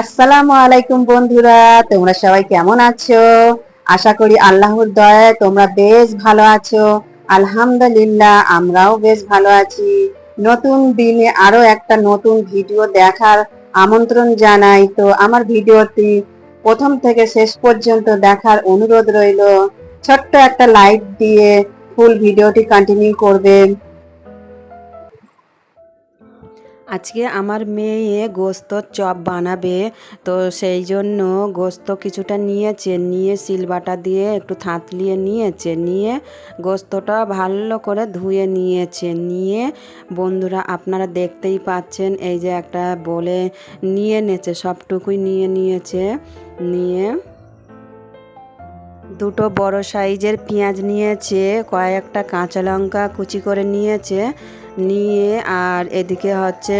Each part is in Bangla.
আসসালামু আলাইকুম বন্ধুরা, তোমরা সবাই কেমন আছো? আশা করি আল্লাহর দয়ায় তোমরা বেশ ভালো আছো। আলহামদুলিল্লাহ, আমরাও বেশ ভালো আছি। নতুন দিনে আরও একটা নতুন ভিডিও দেখার আমন্ত্রণ জানাই। তো আমার ভিডিওটি প্রথম থেকে শেষ পর্যন্ত দেখার অনুরোধ রইল, ছোট্ট একটা লাইক দিয়ে ফুল ভিডিওটি কন্টিনিউ করবেন। আজকে আমার মেয়ে গোস্ত চপ বানাবে, তো সেই জন্য গোস্ত কিছুটা নিয়েছে, নিয়ে সিলবাটা দিয়ে একটু থাতলিয়ে নিয়েছে, নিয়ে গোস্তটা ভালো করে ধুয়ে নিয়েছে, নিয়ে বন্ধুরা আপনারা দেখতেই পাচ্ছেন, এই যে একটা বলে নিয়ে নেছে সবটুকুই নিয়ে নিয়েছে, নিয়ে দুটো বড় সাইজের পেঁয়াজ নিয়েছে, কয়েকটা কাঁচা লঙ্কা কুচি করে নিয়েছে নিয়ে আর এদিকে হচ্ছে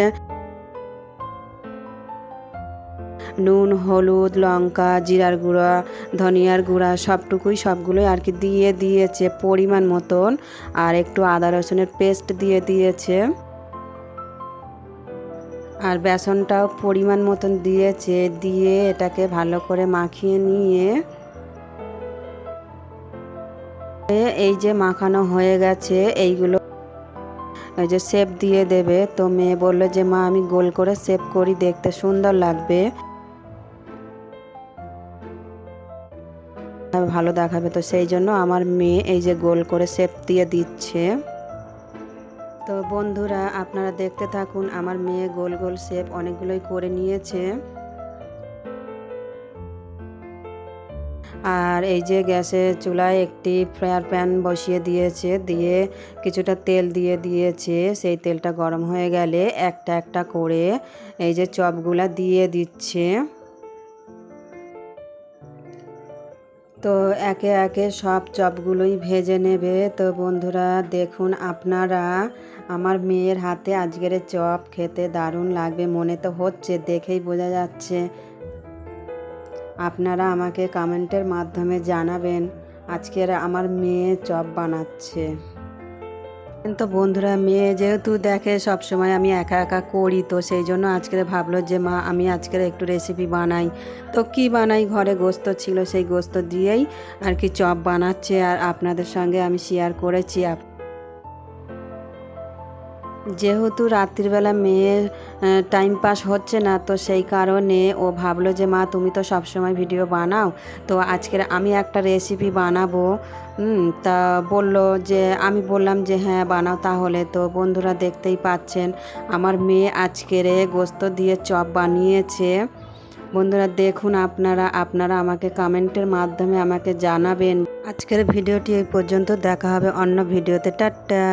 নুন, হলুদ, লঙ্কা, জিরার গুঁড়া, ধনিয়ার গুঁড়া, সবটুকুই সবগুলোই আর কি দিয়ে দিয়েছে পরিমাণ মতন। আর একটু আদা রসুনের পেস্ট দিয়ে দিয়েছে। আর বেসনটাও পরিমাণ মতন দিয়েছে, দিয়ে এটাকে ভালো করে মাখিয়ে নিয়ে এই যে মাখানো হয়ে গেছে, এইগুলো এই যে শেপ দিয়ে দেবে। তো মেয়ে বলল যে, মা, আমি গোল করে শেপ করি, দেখতে সুন্দর লাগবে। ভালো দেখাবে তো সেই জন্য আমার মেয়ে এই যে গোল করে শেপ দিয়ে দিচ্ছে। তো বন্ধুরা, আপনারা দেখতে থাকুন, আমার মেয়ে গোল গোল শেপ অনেকগুলোই করে নিয়েছে। আর এই যে গ্যাসের চুলায় একটি ফ্রায়ার প্যান বসিয়ে দিয়েছে, দিয়ে কিছুটা তেল দিয়ে দিয়েছে। সেই তেলটা গরম হয়ে গেলে একটা একটা করে এই যে চপগুলা দিয়ে দিচ্ছে। তো একে একে সব চপগুলোই ভেজে নেবে। তো বন্ধুরা, দেখুন আপনারা, আমার মেয়ের হাতে আজকের চপ খেতে দারুণ লাগবে, মনে তো হচ্ছে, দেখেই বোঝা যাচ্ছে। আপনারা আমাকে কমেন্টের মাধ্যমে জানাবেন, আজকের আমার মেয়ে চপ বানাচ্ছে। তো বন্ধুরা, মেয়ে যেহেতু দেখে সব সময় আমি একা একা করি, তো সেই জন্য আজকে ভাবলো যে, মা, আমি আজকের একটু রেসিপি বানাই। তো কি বানাই? ঘরে গোস্ত ছিল, সেই গোস্ত দিয়েই আর কি চপ বানাচ্ছে। আর আপনাদের সঙ্গে আমি শেয়ার করেছি যেহেতু রাত্রিবেলা মেয়ের টাইম পাস হচ্ছে না, তো সেই কারণে ও ভাবলো যে, মা, তুমি তো সব সময় ভিডিও বানাও। তো আজকের আমি একটা রেসিপি বানাবো। তা বলল যে, আমি বললাম যে হ্যাঁ বানাও তাহলে। তো বন্ধুরা দেখতেই পাচ্ছেন, আমার মেয়ে আজকের গোস্ত দিয়ে চপ বানিয়েছে। বন্ধুরা দেখুন আপনারা আপনারা আমাকে কমেন্টের মাধ্যমে আমাকে জানাবেন। আজকের ভিডিওটি এই পর্যন্ত, দেখা হবে অন্য ভিডিওতে। টাটা!